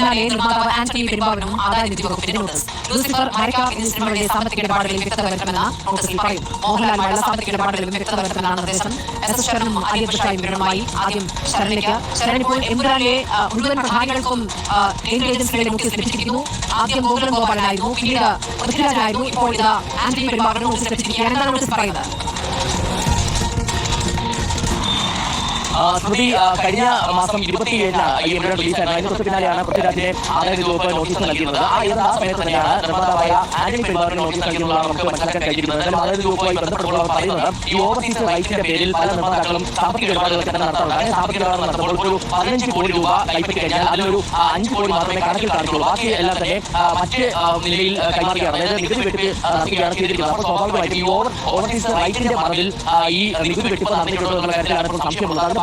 പിന്നാലെ നിർമ്മാതാവ് ആന്റണി പെരുമ്പാവനും ആദായ നികുതി വകുപ്പിന്റെ നോട്ടീസ് ലൂസിഫർ എന്നീ സിനിമകളിലെ സാമ്പത്തിക ഇടപാടുകളിൽ വ്യക്തത വരുത്തണമെന്ന് നോട്ടീസിൽ പറയും മോഹൻലാലുമായുള്ള സാമ്പത്തിക ഇടപാടുകളിലും വ്യക്തത വരുത്തണമെന്നാണ് നിർദ്ദേശം. എസ് എസ് ശരണും അലി അബ്ദുഷായും വിവരമായി ആദ്യം ശരണിലേക്ക്. ശരൺ ഇപ്പോൾ എമ്പുരാനിലെ മുഴുവൻ പ്രധാനികൾക്കും കേന്ദ്ര ഏജൻസികളുടെ നോട്ടീസ് ലഭിച്ചിരിക്കുന്നു. ആദ്യം ഗോകുലം ഗോപാലനായിരുന്നു പിന്നീട് പൃഥ്വിരാജായിരുന്നു ഇപ്പോൾ ഇത് ആന്റണി പെരുമ്പാവനും നോട്ടീസ് ലഭിച്ചിരിക്കുകയാണ്. എന്താണ് നോട്ടീസ് പറയുന്നത്? സ്മൃതി കഴിഞ്ഞ മാസം ഇരുപത്തിയേഴിന് ഈ എവിടെ റിലീസായിരുന്നു അതിന് തൊട്ട് പിന്നാലെയാണ് പൃഥ്വിരാജിനെ ആദായ വകുപ്പ് നോട്ടീസ് നൽകിയിരുന്നത്. ആ ഏത് ആ സമയത്ത് തന്നെയാണ് നിർമ്മാതാവായ ആന്റണി പെരുമാറിന് നോട്ടീസ് നൽകിയെന്നുള്ളതാണ് നമുക്ക് മനസ്സിലാക്കാൻ കഴിഞ്ഞിരുന്നത് എന്തായാലും ആദായ വകുപ്പുമായി ബന്ധപ്പെട്ടുള്ളവർ പറയുന്നത് ഈ ഓവർസീസ് റൈറ്റിന്റെ പേരിൽ പല നിർമ്മാതാക്കളും സാമ്പത്തിക ഇടപാടുകളൊക്കെ തന്നെ നടത്താറുണ്ട്. അങ്ങനെ സാമ്പത്തിക ഇടപാട് നടത്തുമ്പോൾ ഒരു പതിനഞ്ച് കോടി രൂപ കൈപ്പറ്റി കഴിഞ്ഞാൽ അതിലൊരു അഞ്ച് കോടി മാത്രമേ കണക്കിൽ കാണിക്കുള്ളൂ ബാക്കി എല്ലാം തന്നെ മറ്റ് നിലയിൽ കൈമാറുകയാണ്. അതായത് നികുതി വെട്ടിപ്പ് നടത്തുകയാണ് ചെയ്തിരിക്കുന്നത്. അപ്പോൾ സ്വാഭാവികമായിട്ടും ഈ ഓവർ ഓവർസീസ് റൈറ്റിന്റെ മറവിൽ ഈ നികുതി വെട്ടിപ്പ് നടന്നിട്ടുണ്ടോ എന്നുള്ള കാര്യത്തിലാണ് ഇപ്പോൾ സംശയമുള്ളത് അതിന്റെ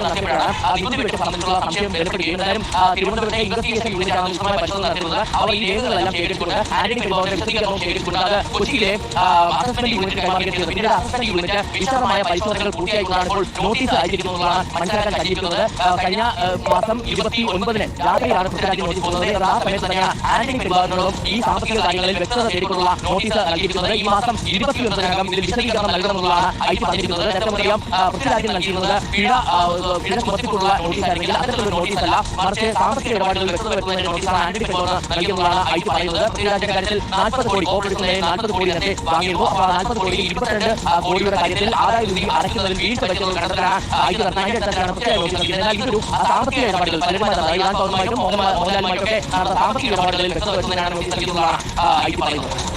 പരിശോധനകൾ നടത്തിയപ്പോഴാണ് നികുതി സംബന്ധിച്ചുള്ള സംശയം വെളിപ്പെടുകയും എന്തായാലും തിരുവനന്തപുരത്തെ ഇൻവെസ്റ്റിഗേഷൻ യൂണിറ്റാണ് വിശദമായ പരിശോധന നടത്തിയത് അവർ ഈ രേഖകളെല്ലാം ശേഖരിച്ചുകൊണ്ട് ആന്റണി പെരുമ്പാവൂരിന്റെ വിശദീകരണവും ശേഖരിച്ചുകൊണ്ട് അത് കൊച്ചിയിലെ അസസ്മെന്റ് യൂണിറ്റ് കൈമാറുകയും ചെയ്തു. പിന്നീട് അസസ്മെന്റ് യൂണിറ്റ് വിശദമായ പരിശോധനകൾ പൂർത്തിയായിക്കൊണ്ടാണ് ഇപ്പോൾ നോട്ടീസ് അയച്ചിരിക്കുന്നതാണ് മനസ്സിലാക്കാൻ കഴിയുന്നത്. കഴിഞ്ഞ മാസം ഇരുപത്തി ഒൻപതിന് രാത്രിയിലാണ് പൃഥ്വിരാജ് നോട്ടീസ് പോകുന്നത് ആ സമയത്ത് തന്നെയാണ് ആന്റണി ഈ സാമ്പത്തിക കാര്യങ്ങളിൽ വ്യക്തത തേടിക്കൊണ്ടുള്ള നോട്ടീസ് നൽകിയിരിക്കുന്നത്. ഈ മാസം ഇരുപത്തി ഒൻപതിനകം ഇതിൽ വിശദീകരണം നൽകണമെന്നുള്ളതാണ് ഐ ടി പറഞ്ഞിരിക്കുന്നത്. നേരത്തെ പറയാം പൃഥ്വിരാജിന് നൽകിയിരുന്നത് പിഴ പിഴ ചുമത്തിക്കൊണ്ടുള്ള നോട്ടീസ് ആണെങ്കിൽ അത്തരത്തിലൊരു നോട്ടീസ് അല്ല. മറിച്ച് സാമ്പത്തിക ഇടപാടുകൾ വ്യക്തത വരുത്തുന്നതിന് നോട്ടീസാണ് ആന്റണി പെരുമ്പാവൂർ നൽകിയെന്നുള്ളതാണ് ഐ പറയുന്നത്. പൃഥ്വിരാജിന്റെ കാര്യത്തിൽ നാൽപ്പത് കോടി ഓപ്പറേഷനിലെ നാൽപ്പത് കോടി നേരത്തെ വാങ്ങിയിരുന്നു. അപ്പോൾ നാൽപ്പത് കോടി ഇരുപത്തിരണ്ട് കോടിയുടെ കാര്യത്തിൽ ആദായ നികുതി അടയ്ക്കുന്നതിൽ വീഴ്ച പറ്റുന്നത് കണ്ടെത്താൻ ഐ അടിസ്ഥാനത്തിലാണ് പ്രത്യേക നോട്ടീസ് എന്നാൽ ഇതൊരു സാമ്പത്തിക ഇടപാടുകൾ പലരുമായി നടന്ന ഇറാൻ പൗരന്മായിട്ടും മോഹൻലാൽ മോഹൻലാലുമായിട്ടൊക്കെ സാമ്പത്തിക ഇടപാടുകളിൽ വ്യക്തത വരുത്തുന്നതിനാണ് നോട്ടീസ് നൽകിയെന്നുള്ളതാണ് ഐ പറയുന്നത്.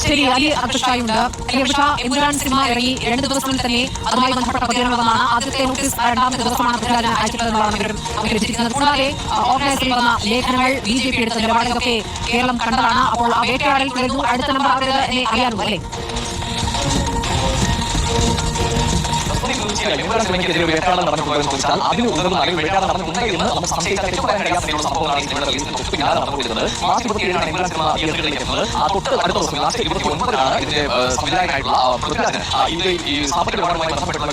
ശരി അലി അധ്യക്ഷായുണ്ട് അലി അബ്ദുഷ സിംഹ സിനിമ ഇറങ്ങി രണ്ട് ദിവസങ്ങളിൽ തന്നെ അതുമായി ബന്ധപ്പെട്ട പ്രതികരണമാണ് ആദ്യത്തെ നോട്ടീസ് രണ്ടാമത്തെ ദിവസമാണ് പൃഥ്വിരാജൻ അയച്ചിട്ടുള്ളതാണ് വിവരം നമുക്ക് ലഭിച്ചിരിക്കുന്നത് കൂടാതെ ഓർഗനൈസറിൽ വന്ന ലേഖനങ്ങൾ ബി ജെ പി എടുത്ത നിലപാടുകളൊക്കെ കേരളം കണ്ടതാണ്. അപ്പോൾ ആ വേട്ടയാടൽ അടുത്ത നമ്പർ അവരത് എന്നെ അറിയാനും അല്ലേ? തീർച്ചയായും എവിടെ സിനിമയ്ക്കെതിരെ വേട്ടയാടം നടന്നിട്ടുണ്ടോ എന്ന് ചോദിച്ചാൽ അതിന് ഉതകുന്ന അല്ലെങ്കിൽ വേട്ടയാടം നടന്നിട്ടുണ്ട് എന്ന് നമുക്ക് സംശയിക്കാൻ ഏറ്റവും പറയാൻ കഴിയാത്ത ഒരു സംഭവമാണ് ഈ സിനിമയുടെ റിലീസിന് തൊട്ട് പിന്നാലെ നടന്നുകൊണ്ടിരുന്നത് മാർച്ച് ഇരുപത്തിയേഴിനാണ് എംബുലാൻ സിനിമ തിയേറ്ററിലേക്ക് എത്തുന്നത്. ആ തൊട്ട് അടുത്ത ദിവസം ലാസ്റ്റ് ഇരുപത്തി ഒൻപതിനാണ് ഇതിന്റെ സംവിധായകനായിട്ടുള്ള പൃഥ്വിരാജൻ ഇതിന്റെ ഈ സാമ്പത്തിക ഇടപാടുമായി ബന്ധപ്പെട്ടുള്ള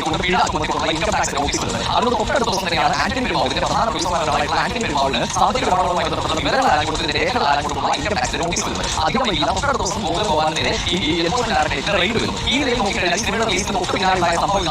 കൊണ്ട് പിഴ ചുമത്തിക്കൊണ്ടുള്ള ഇൻകം ടാക്സ് വരുന്നത് അതിനോട് തൊട്ടടുത്ത ദിവസം തന്നെയാണ് ആന്റണി പെരുമാവ് ഇതിന്റെ പ്രധാന പ്രൊഡ്യൂസർമാരായിട്ടുള്ള ആന്റണി പെരുമാവിന് സാമ്പത്തിക ഇടപാടുമായി ബന്ധപ്പെട്ടുള്ള വിവരങ്ങൾ ആരാൻ കൊടുത്തതിന്റെ രേഖകൾ ആരാൻ കൊടുത്തുള്ള ഇൻകം ടാക്സ് നോട്ടീസ് വരുന്നത് അധികം വൈകില്ല തൊട്ടടുത്ത ദിവസം ഗോകുലം ഗോപാലിനെതിരെ ഈ എൻഫോഴ്സ്മെന്റ് ഡയറക്ടറേറ്റ് റെയ്ഡ് വരുന്നു. ഈ നിലയിൽ നോക്കിക്കഴിഞ്ഞാൽ സിനിമയുടെ റിലീസിന് തൊട്ട് പിന്നാലെയുള്ള ഒരു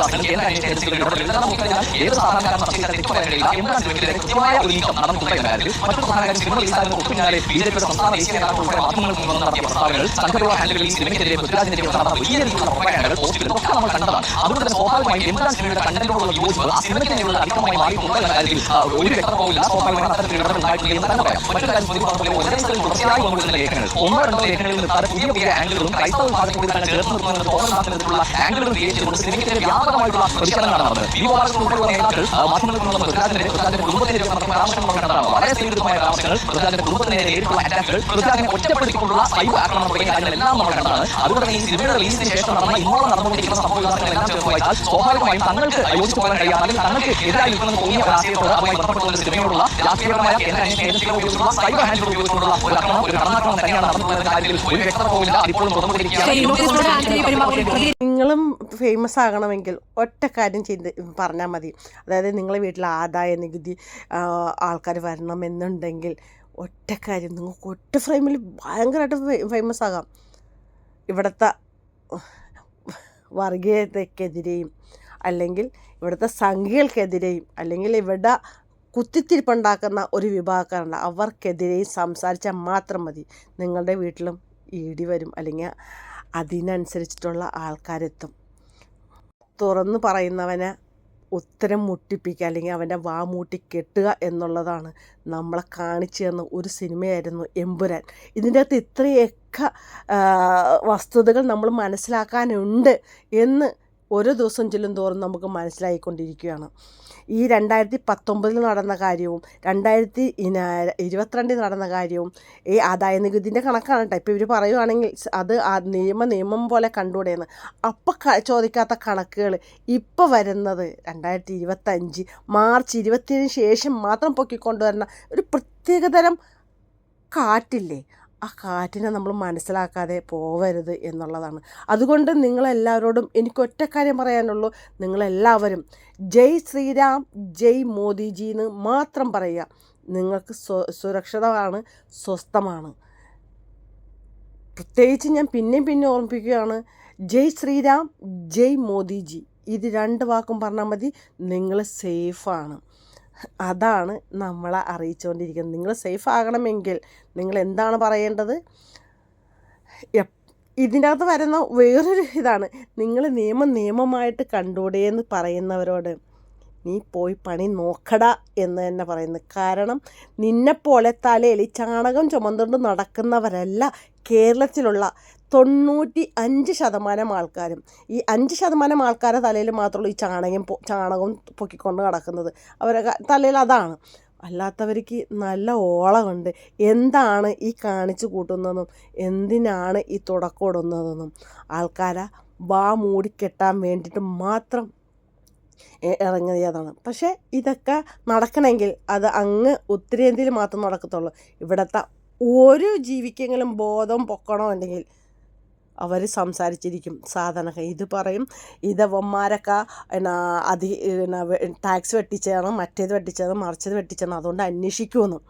കാര്യത്തിൽ സംസ്ഥാന ദേശീയ നടത്തിയ പ്രസ്താവനകൾ സംഘപരിവാർ ഹാൻഡിലുകളിൽ സിനിമയ്ക്കെതിരെ പൃഥ്വിരാജിനെതിരെ വലിയ പോസ്റ്റുകൾ ഒക്കെ നമ്മൾ കണ്ടതാണ്. അതുകൊണ്ട് തന്നെ സ്വാഭാവികമായും എംബുലാൻ സിനിമയുടെ കണ്ടന്റിനോടുള്ള യോജിപ്പ് ആ സിനിമയ്ക്ക് തന്നെയുള്ള അധികമായി മാറിയിട്ടുണ്ട് കാര്യത്തിൽ ഒരു വ്യക്തമാവില്ല പറയാം. ആംഗിളുകൾ ഈ ഒറ്റപ്പെടുത്തിക്കൊണ്ടുള്ള നമ്മൾ കണ്ടതാണ്. അതുകൊണ്ട് തന്നെ ഈ സിനിമയുടെ റിലീസിന് ശേഷം നടന്ന ഇന്നോളം നടന്നുകൊണ്ടിരിക്കുന്ന സംഭവവികാസങ്ങളെല്ലാം ചേർത്ത് വായിച്ചാൽ സ്വാഭാവികമായും തങ്ങൾക്ക് യോജിച്ചു പോകാൻ കഴിയാത്ത അല്ലെങ്കിൽ തങ്ങൾക്ക് എതിരായി നിൽക്കുന്ന തോന്നിയ ഒരു ആശയത്തോട് അതുമായി ബന്ധപ്പെട്ട ഒരു സിനിമയോടുള്ള രാഷ്ട്രീയപരമായ കേന്ദ്ര അന്വേഷണ ഏജൻസികളെ ഉപയോഗിച്ചുള്ള സൈബർ ഹാൻഡിലുകൾ ഉപയോഗിച്ചുകൊണ്ടുള്ള ഒരു ആക്രമണം ഒരു കടന്നാക്രമണം തന്നെയാണ് നടന്നിട്ടുള്ള കാര്യത്തിൽ ഒരു വ്യക്തത പോകില്ല നിങ്ങളും ഫേമസ് ആകണമെങ്കിൽ ഒറ്റ കാര്യം ചെയ്ത് പറഞ്ഞാൽ മതി. അതായത് നിങ്ങളെ വീട്ടിലെ ആദായ നികുതി ആൾക്കാർ വരണമെന്നുണ്ടെങ്കിൽ ഒറ്റ കാര്യം നിങ്ങൾക്ക് ഒറ്റ ഫ്രെയിമിൽ ഭയങ്കരമായിട്ട് ഫേമസ് ആകാം. ഇവിടുത്തെ വർഗീയതയ്ക്കെതിരെയും അല്ലെങ്കിൽ ഇവിടുത്തെ സംഖ്യകൾക്കെതിരെയും അല്ലെങ്കിൽ ഇവിടെ കുത്തിത്തിരിപ്പുണ്ടാക്കുന്ന ഒരു വിഭാഗക്കാരുണ്ട് അവർക്കെതിരെയും സംസാരിച്ചാൽ മാത്രം മതി. നിങ്ങളുടെ വീട്ടിലും ഇടി വരും അല്ലെങ്കിൽ അതിനനുസരിച്ചിട്ടുള്ള ആൾക്കാരെത്തും. തുറന്നു പറയുന്നവനെ ഉത്തരം മുട്ടിപ്പിക്കുക അല്ലെങ്കിൽ അവന്റെ വാ മൂട്ടി കെട്ടുക എന്നുള്ളതാണ് നമ്മളെ കാണിച്ചു തന്ന ഒരു സിനിമയായിരുന്നു എമ്പുരാൻ. ഇതിന്റെ അകത്ത് ഇത്രയൊക്കെ വസ്തുതകൾ നമ്മൾ മനസ്സിലാക്കാനുണ്ട് എന്ന് ഓരോ ദിവസം ചെല്ലും തോറും നമുക്ക് മനസ്സിലായിക്കൊണ്ടിരിക്കുകയാണ്. ഈ രണ്ടായിരത്തി പത്തൊമ്പതിൽ നടന്ന കാര്യവും രണ്ടായിരത്തി ഇരുപത്തിരണ്ടിൽ നടന്ന കാര്യവും ഈ ആദായ നികുതിന്റെ കണക്കാണ് കേട്ടോ. ഇപ്പോൾ ഇവർ പറയുവാണെങ്കിൽ അത് ആ നിയമ നിയമം പോലെ കണ്ടുകൂടെയെന്ന്. അപ്പം ചോദിക്കാത്ത കണക്കുകൾ ഇപ്പോൾ വരുന്നത് രണ്ടായിരത്തി ഇരുപത്തഞ്ച് മാർച്ച് ഇരുപത്തിയേഴിന് ശേഷം മാത്രം പൊക്കിക്കൊണ്ടുവരുന്ന ഒരു പ്രത്യേകതരം കാറ്റില്ലേ? ആ കാറ്റിനെ നമ്മൾ മനസ്സിലാക്കാതെ പോവരുത് എന്നുള്ളതാണ്. അതുകൊണ്ട് നിങ്ങളെല്ലാവരോടും എനിക്ക് ഒറ്റ കാര്യം പറയാനുള്ളൂ. നിങ്ങളെല്ലാവരും ജയ് ശ്രീരാം ജയ് മോദിജി എന്ന് മാത്രം പറയുക. നിങ്ങൾക്ക് സുരക്ഷിതമാണ് സ്വസ്ഥമാണ്. പ്രത്യേകിച്ച് ഞാൻ പിന്നെയും പിന്നെ ഓർമ്മിപ്പിക്കുകയാണ്. ജയ് ശ്രീരാം ജയ് മോദിജി. ഇത് രണ്ട് വാക്കും പറഞ്ഞാൽ മതി. നിങ്ങൾ സേഫാണ്. അതാണ് നമ്മളെ അറിയിച്ചുകൊണ്ടിരിക്കുന്നത്. നിങ്ങൾ സേഫ് ആകണമെങ്കിൽ നിങ്ങൾ എന്താണ് പറയേണ്ടത്? ഇതിനകത്ത് വരുന്ന വേറൊരു ഇതാണ്. നിങ്ങൾ നിയമം നിയമമായിട്ട് കണ്ടൂടെ എന്ന് പറയുന്നവരോട് നീ പോയി പണി നോക്കടാ എന്ന് തന്നെ പറയുന്നു കാരണം നിന്നെപ്പോലെ തലയിൽ ചാണകം ചുമന്നുകൊണ്ട് നടക്കുന്നവരല്ല കേരളത്തിലുള്ള തൊണ്ണൂറ്റി അഞ്ച് ശതമാനം ആൾക്കാരും. ഈ അഞ്ച് ശതമാനം ആൾക്കാരുടെ തലയിൽ മാത്രമുള്ളൂ ഈ ചാണകം ചാണകം പൊക്കിക്കൊണ്ട് നടക്കുന്നത്. അവരുടെ തലയിൽ അതാണ്. അല്ലാത്തവർക്ക് നല്ല ഓളമുണ്ട്. എന്താണ് ഈ കാണിച്ചു കൂട്ടുന്നതെന്നും എന്തിനാണ് ഈ തുടക്കമിടുന്നതെന്നും ആൾക്കാരെ വാ മൂടിക്കെട്ടാൻ വേണ്ടിയിട്ട് മാത്രം ഇറങ്ങിയതാണ് പക്ഷേ ഇതൊക്കെ നടക്കണമെങ്കിൽ അത് അങ്ങ് ഉത്തരേന്ത്യയിൽ മാത്രം നടക്കത്തുള്ളൂ. ഇവിടുത്തെ ഒരു ജീവിക്കെങ്കിലും ബോധം പൊക്കണമെങ്കിൽ അവർ സംസാരിച്ചിരിക്കും. സാധനങ്ങൾ ഇത് പറയും ഇതവന്മാരൊക്കെ എന്നാ അതി എന്നാ ടാക്സ് വെട്ടിച്ചതാണ് മറ്റേത് വെട്ടിച്ചതാണ് മറിച്ചത് വെട്ടിച്ചതാണ് അതുകൊണ്ട് അന്വേഷിക്കുമെന്നും.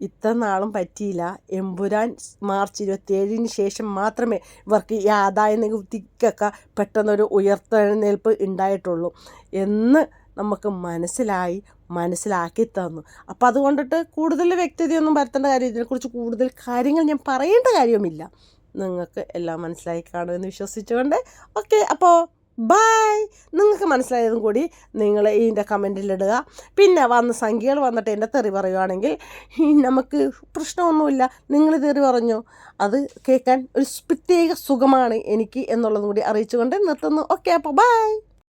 ഇത്ര നാളും പറ്റിയില്ല. എമ്പുരാൻ മാർച്ച് ഇരുപത്തിയേഴിന് ശേഷം മാത്രമേ ഇവർക്ക് ഈ ആദായ നികുതിക്കൊക്കെ പെട്ടെന്നൊരു ഉയർത്തെഴുന്നേൽപ്പ് ഉണ്ടായിട്ടുള്ളൂ എന്ന് നമുക്ക് മനസ്സിലായി മനസ്സിലാക്കി തന്നു. അപ്പം അതുകൊണ്ടിട്ട് കൂടുതൽ വ്യക്തതയൊന്നും വരുത്തേണ്ട കാര്യം ഇതിനെക്കുറിച്ച് കൂടുതൽ കാര്യങ്ങൾ ഞാൻ പറയേണ്ട കാര്യവുമില്ല. നിങ്ങൾക്ക് എല്ലാം മനസ്സിലായി കാണുമെന്ന് വിശ്വസിച്ചുകൊണ്ട്. ഓക്കെ അപ്പോൾ ബായ് നിങ്ങൾക്ക് മനസ്സിലായതും കൂടി നിങ്ങൾ ഇതിന്റെ കമന്റിലിടുക. പിന്നെ വന്ന സംഖ്യകൾ വന്നിട്ട് എന്റെ തെറി പറയുകയാണെങ്കിൽ നമുക്ക് പ്രശ്നമൊന്നുമില്ല. നിങ്ങൾ തെറി പറഞ്ഞു? അത് കേൾക്കാൻ ഒരു പ്രത്യേക സുഖമാണ് എനിക്ക് എന്നുള്ളതും കൂടി അറിയിച്ചുകൊണ്ട് നിർത്തുന്നു. ഓക്കെ അപ്പോൾ ബായ്